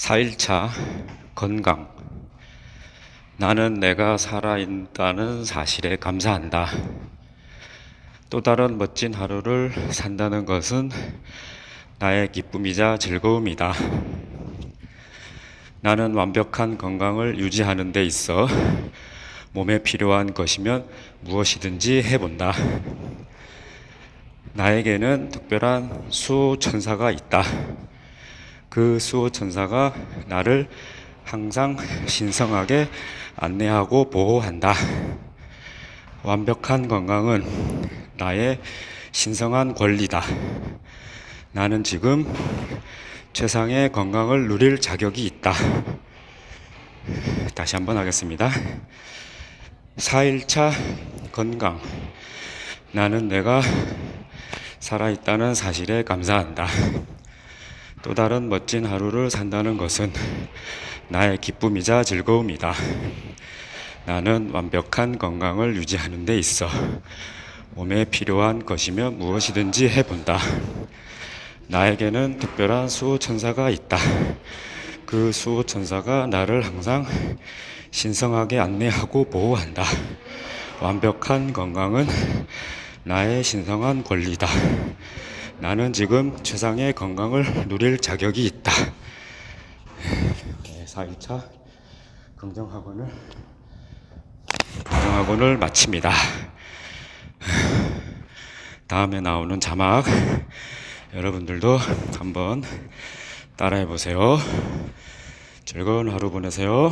4일차 건강. 나는 내가 살아있다는 사실에 감사한다. 또 다른 멋진 하루를 산다는 것은 나의 기쁨이자 즐거움이다. 나는 완벽한 건강을 유지하는 데 있어 몸에 필요한 것이면 무엇이든지 해본다. 나에게는 특별한 수호천사가 있다. 그 수호 천사가 나를 항상 신성하게 안내하고 보호한다. 완벽한 건강은 나의 신성한 권리다. 나는 지금 최상의 건강을 누릴 자격이 있다. 다시 한번 하겠습니다. 4일차 건강. 나는 내가 살아있다는 사실에 감사한다. 또 다른 멋진 하루를 산다는 것은 나의 기쁨이자 즐거움이다. 나는 완벽한 건강을 유지하는 데 있어 몸에 필요한 것이면 무엇이든지 해본다. 나에게는 특별한 수호천사가 있다. 그 수호천사가 나를 항상 신성하게 안내하고 보호한다. 완벽한 건강은 나의 신성한 권리다. 나는 지금 최상의 건강을 누릴 자격이 있다. 네, 4일차 긍정학원을 긍정학원을 마칩니다. 다음에 나오는 자막 여러분들도 한번 따라해 보세요. 즐거운 하루 보내세요.